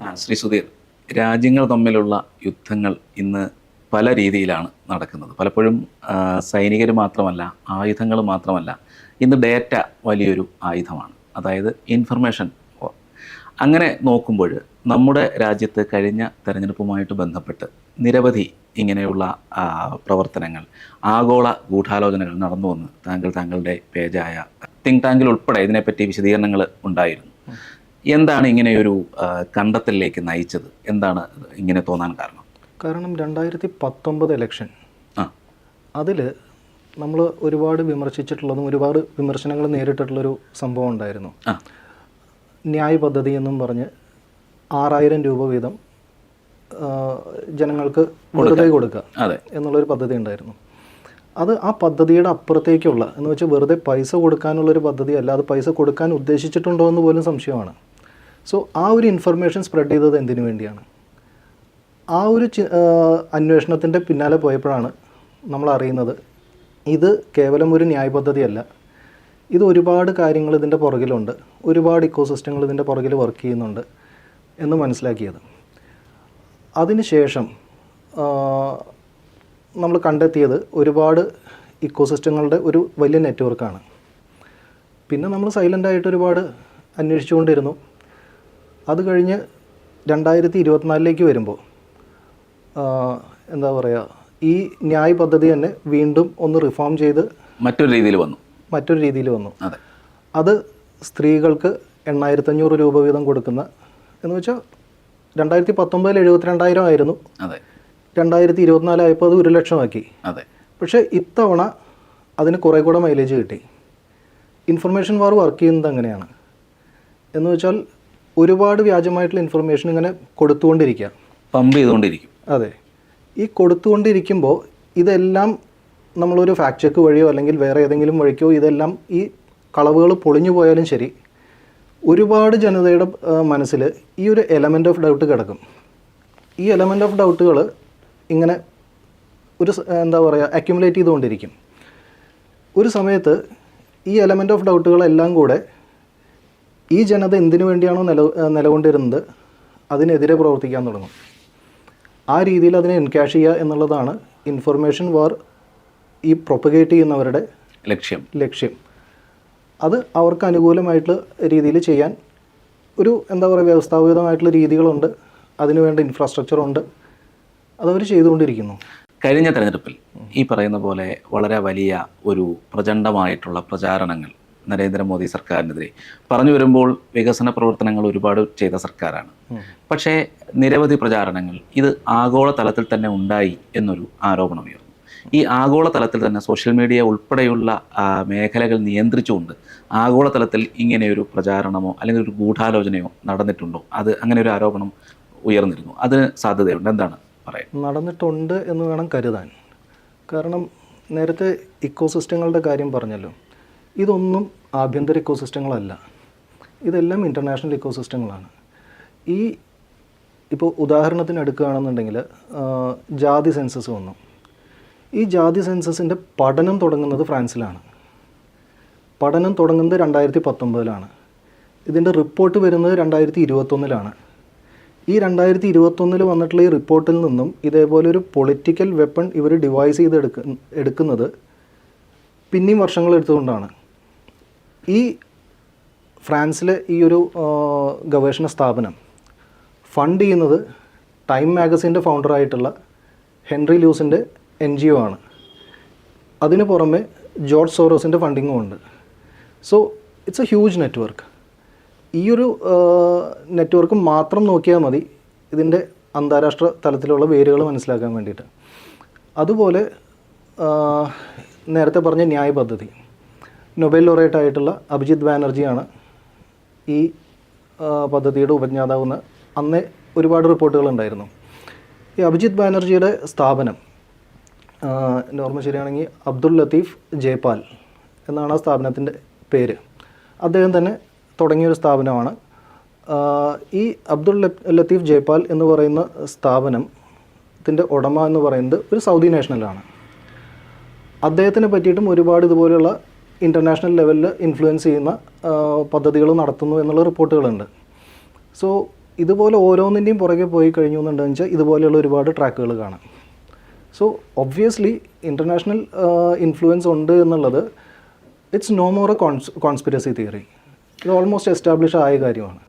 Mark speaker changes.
Speaker 1: ശ്രീ സുധീർ രാജ്യങ്ങൾ തമ്മിലുള്ള യുദ്ധങ്ങൾ ഇന്ന് പല രീതിയിലാണ് നടക്കുന്നത്. പലപ്പോഴും സൈനികർ മാത്രമല്ല ആയുധങ്ങൾ മാത്രമല്ല ഇന്ന് ഡേറ്റ വലിയൊരു ആയുധമാണ്. അതായത് ഇൻഫർമേഷൻ അങ്ങനെ നോക്കുമ്പോൾ നമ്മുടെ രാജ്യത്ത് കഴിഞ്ഞ തെരഞ്ഞെടുപ്പുമായിട്ട് ബന്ധപ്പെട്ട് നിരവധി ഇങ്ങനെയുള്ള പ്രവർത്തനങ്ങൾ ആഗോള ഗൂഢാലോചനകൾ നടന്നു വന്ന് താങ്കൾ താങ്കളുടെ പേജായ തിങ്ക് ടാങ്കിൽ ഉൾപ്പെടെ ഇതിനെപ്പറ്റി വിശദീകരണങ്ങൾ ഉണ്ടായിരുന്നു. എന്താണ് ഇങ്ങനെ ഒരു കണ്ടെത്തലിലേക്ക് നയിച്ചത്? എന്താണ് ഇങ്ങനെ തോന്നാൻ കാരണം?
Speaker 2: കാരണം രണ്ടായിരത്തി പത്തൊമ്പത് ഇലക്ഷൻ
Speaker 1: ആ.
Speaker 2: അതിൽ നമ്മൾ ഒരുപാട് വിമർശിച്ചിട്ടുള്ളതും ഒരുപാട് വിമർശനങ്ങൾ നേരിട്ടിട്ടുള്ളൊരു സംഭവം ഉണ്ടായിരുന്നു. ന്യായ് പദ്ധതി എന്നും പറഞ്ഞ് ആറായിരം രൂപ വീതം ജനങ്ങൾക്ക് വെറുതെ കൊടുക്കുക
Speaker 1: അതെ.
Speaker 2: എന്നുള്ളൊരു പദ്ധതി ഉണ്ടായിരുന്നു. അത് ആ പദ്ധതിയുടെ അപ്പുറത്തേക്കുള്ള എന്ന് വെച്ചാൽ വെറുതെ പൈസ കൊടുക്കാനുള്ളൊരു പദ്ധതി അല്ല അത് പൈസ കൊടുക്കാൻ ഉദ്ദേശിച്ചിട്ടുണ്ടോ എന്ന് പോലും സംശയമാണ്. സോ ആ ഒരു ഇൻഫർമേഷൻ സ്പ്രെഡ് ചെയ്തത് എന്തിനു വേണ്ടിയാണ്? ആ ഒരു അന്വേഷണത്തിന്റെ പിന്നാലെ പോയപ്പോഴാണ് നമ്മൾ അറിയുന്നത് ഇത് കേവലം ഒരു ന്യായ പദ്ധതിയല്ല. ഇത് ഒരുപാട് കാര്യങ്ങൾ ഇതിന്റെ പുറകിലുണ്ട്. ഒരുപാട് ഇക്കോസിസ്റ്റങ്ങൾ ഇതിന്റെ പുറകിൽ വർക്ക് ചെയ്യുന്നുണ്ട് എന്ന് മനസ്സിലാക്കിയത്. അതിനുശേഷം നമ്മൾ കണ്ടെത്തിയത് ഒരുപാട് ഇക്കോസിസ്റ്റങ്ങളുടെ ഒരു വലിയ നെറ്റ്വർക്കാണ് പിന്നെ നമ്മൾ സൈലന്റായിട്ട് ഒരുപാട് അന്വേഷിച്ചുകൊണ്ടിരുന്നു. അത് കഴിഞ്ഞ് രണ്ടായിരത്തി ഇരുപത്തിനാലിലേക്ക് വരുമ്പോൾ എന്താ പറയുക ഈ ന്യായ് പദ്ധതി തന്നെ വീണ്ടും ഒന്ന് റിഫോം ചെയ്ത്
Speaker 1: മറ്റൊരു രീതിയിൽ വന്നു.
Speaker 2: മറ്റൊരു രീതിയിൽ വന്നു.
Speaker 1: അതെ.
Speaker 2: അത് സ്ത്രീകൾക്ക് എണ്ണായിരത്തഞ്ഞൂറ് രൂപ വീതം കൊടുക്കുന്ന എന്ന് വെച്ചാൽ രണ്ടായിരത്തി പത്തൊമ്പതിൽ എഴുപത്തിരണ്ടായിരം ആയിരുന്നു.
Speaker 1: അതെ.
Speaker 2: രണ്ടായിരത്തി ഇരുപത്തിനാലായപ്പോൾ അത് ഒരു ലക്ഷമാക്കി.
Speaker 1: അതെ.
Speaker 2: പക്ഷേ ഇത്തവണ അതിന് കുറേ കൂടെ മൈലേജ് കിട്ടി. ഇൻഫർമേഷൻ വാർ വർക്ക് ചെയ്യുന്നത് അങ്ങനെയാണ്. എന്ന് വെച്ചാൽ ഒരുപാട് വ്യാജമായിട്ടുള്ള ഇൻഫർമേഷൻ ഇങ്ങനെ കൊടുത്തുകൊണ്ടിരിക്കുക.
Speaker 1: പമ്പ് ചെയ്തുകൊണ്ടിരിക്കും.
Speaker 2: അതെ. ഈ കൊടുത്തുകൊണ്ടിരിക്കുമ്പോൾ ഇതെല്ലാം നമ്മളൊരു ഫാക്ട് ചെക്ക് വഴിയോ അല്ലെങ്കിൽ വേറെ ഏതെങ്കിലും വഴിക്കോ ഇതെല്ലാം ഈ കളവുകൾ പൊളിഞ്ഞു പോയാലും ശരി ഒരുപാട് ജനതയുടെ മനസ്സിൽ ഈ ഒരു എലമെന്റ് ഓഫ് ഡൗട്ട് കിടക്കും. ഈ എലമെന്റ് ഓഫ് ഡൗട്ടുകൾ ഇങ്ങനെ ഒരു എന്താ പറയുക അക്യുമുലേറ്റ് ചെയ്തുകൊണ്ടിരിക്കും. ഒരു സമയത്ത് ഈ എലമെന്റ് ഓഫ് ഡൗട്ടുകളെല്ലാം കൂടെ ഈ ജനത എന്തിനു വേണ്ടിയാണോ നില നിലകൊണ്ടിരുന്നത്? അതിനെതിരെ പ്രവർത്തിക്കാൻ തുടങ്ങും. ആ രീതിയിൽ അതിനെ എൻകാഷ് ചെയ്യുക എന്നുള്ളതാണ് ഇൻഫർമേഷൻ വാർ ഈ പ്രൊപ്പഗേറ്റ് ചെയ്യുന്നവരുടെ
Speaker 1: ലക്ഷ്യം.
Speaker 2: ലക്ഷ്യം. അത് അവർക്ക് അനുകൂലമായിട്ടുള്ള രീതിയിൽ ചെയ്യാൻ ഒരു എന്താ പറയുക വ്യവസ്ഥാപിതമായിട്ടുള്ള രീതികളുണ്ട്. അതിനുവേണ്ട ഇൻഫ്രാസ്ട്രക്ചർ ഉണ്ട്. അതവർ ചെയ്തുകൊണ്ടിരിക്കുന്നു.
Speaker 1: കഴിഞ്ഞ തെരഞ്ഞെടുപ്പിൽ ഈ പറയുന്ന പോലെ വളരെ വലിയ ഒരു പ്രചണ്ഡമായിട്ടുള്ള പ്രചാരണങ്ങൾ നരേന്ദ്രമോദി സർക്കാരിനെതിരെ. പറഞ്ഞു വരുമ്പോൾ വികസന പ്രവർത്തനങ്ങൾ ഒരുപാട് ചെയ്ത സർക്കാരാണ്. പക്ഷേ നിരവധി പ്രചാരണങ്ങൾ ഇത് ആഗോള തലത്തിൽ തന്നെ ഉണ്ടായി എന്നൊരു ആരോപണമുയർന്നു ഈ ആഗോള തലത്തിൽ തന്നെ സോഷ്യൽ മീഡിയ ഉൾപ്പെടെയുള്ള മേഖലകൾ നിയന്ത്രിച്ചുകൊണ്ട് ആഗോള തലത്തിൽ ഇങ്ങനെയൊരു പ്രചാരണമോ അല്ലെങ്കിൽ ഒരു ഗൂഢാലോചനയോ നടന്നിട്ടുണ്ടോ? അത് അങ്ങനെ ഒരു ആരോപണം ഉയർന്നിരുന്നു. അതിന് സാധ്യതയുണ്ട്. എന്താണ് പറയാൻ
Speaker 2: നടന്നിട്ടുണ്ട് എന്ന് വേണം കരുതാൻ. കാരണം നേരത്തെ ഇക്കോസിസ്റ്റങ്ങളുടെ കാര്യം പറഞ്ഞല്ലോ. ഇതൊന്നും ആഭ്യന്തര ഇക്കോസിസ്റ്റങ്ങളല്ല. ഇതെല്ലാം ഇന്റർനാഷണൽ ഇക്കോസിസ്റ്റങ്ങളാണ്. ഈ ഇപ്പോൾ ഉദാഹരണത്തിന് എടുക്കുകയാണെന്നുണ്ടെങ്കിൽ ജാതി സെൻസസ് വന്നു. ഈ ജാതി സെൻസസിന്റെ പഠനം തുടങ്ങുന്നത് ഫ്രാൻസിലാണ്. പഠനം തുടങ്ങുന്നത് രണ്ടായിരത്തി പത്തൊമ്പതിലാണ് ഇതിന്റെ റിപ്പോർട്ട് വരുന്നത് രണ്ടായിരത്തി ഇരുപത്തൊന്നിലാണ് ഈ രണ്ടായിരത്തി ഇരുപത്തൊന്നിൽ വന്നിട്ടുള്ള ഈ റിപ്പോർട്ടിൽ നിന്നും ഇതേപോലെ ഒരു പൊളിറ്റിക്കൽ വെപ്പൺ ഇവർ ഡിവൈസ് ചെയ്ത് എടുക്ക എടുക്കുന്നത് പിന്നെയും വർഷങ്ങൾ എടുത്തുകൊണ്ടാണ്. ഈ ഫ്രാൻസിലെ ഈ ഒരു ഗവേഷണ സ്ഥാപനം ഫണ്ട് ചെയ്യുന്നത് ടൈം മാഗസിന്റെ ഫൗണ്ടറായിട്ടുള്ള ഹെൻറി ലൂസിന്റെ എൻ ജി ഒ ആണ്. അതിന് പുറമെ ജോർജ് സോറോസിന്റെ ഫണ്ടിങ്ങും ഉണ്ട്. So it's a huge network ഈ ഒരു നെറ്റ്വർക്ക് മാത്രം നോക്കിയാൽ മതി ഇതിന്റെ അന്താരാഷ്ട്ര തലത്തിലുള്ള വേരുകൾ മനസ്സിലാക്കാൻ വേണ്ടിയിട്ട്. അതുപോലെ നേരത്തെ പറഞ്ഞ ന്യായ പദ്ധതി നൊബേൽ ലോറേറ്റ് ആയിട്ടുള്ള അഭിജിത് ബാനർജിയാണ് ഈ പദ്ധതിയുടെ ഉപജ്ഞാതാവെന്ന് അന്നേ ഒരുപാട് റിപ്പോർട്ടുകൾ ഉണ്ടായിരുന്നു. ഈ അഭിജിത് ബാനർജിയുടെ സ്ഥാപനം നോർമ ശരിയാണെങ്കിൽ അബ്ദുൽ ലത്തീഫ് ജയ്പാൽ എന്നാണ് ആ സ്ഥാപനത്തിന്റെ പേര്. അദ്ദേഹം തന്നെ തുടങ്ങിയൊരു സ്ഥാപനമാണ്. ഈ അബ്ദുൾ ലത്ത്- ലത്തീഫ് ജയ്പാൽ എന്ന് പറയുന്ന സ്ഥാപനത്തിന്റെ ഉടമ എന്ന് പറയുന്നത് ഒരു സൗദി നാഷണലാണ്. അദ്ദേഹത്തിനെ പറ്റിയിട്ടും ഒരുപാട് ഇതുപോലെയുള്ള ഇന്റർനാഷണൽ ലെവലിൽ ഇൻഫ്ലുവൻസ് ചെയ്യുന്ന പദ്ധതികൾ നടത്തുന്നു എന്നുള്ള റിപ്പോർട്ടുകളുണ്ട്. സോ ഇതുപോലെ ഓരോന്നിന്റെയും പുറകെ പോയി കഴിഞ്ഞു എന്നുണ്ടെന്ന് വെച്ചാൽ ഇതുപോലെയുള്ള ഒരുപാട് ട്രാക്കുകൾ കാണാം. സോ ഒബ്വിയസ്ലി ഇന്റർനാഷണൽ ഇൻഫ്ലുവൻസ് ഉണ്ട് എന്നുള്ളത് it's no more a cons conspiracy theory ഇത് ഓൾമോസ്റ്റ് എസ്റ്റാബ്ലിഷ് ആയ കാര്യമാണ്.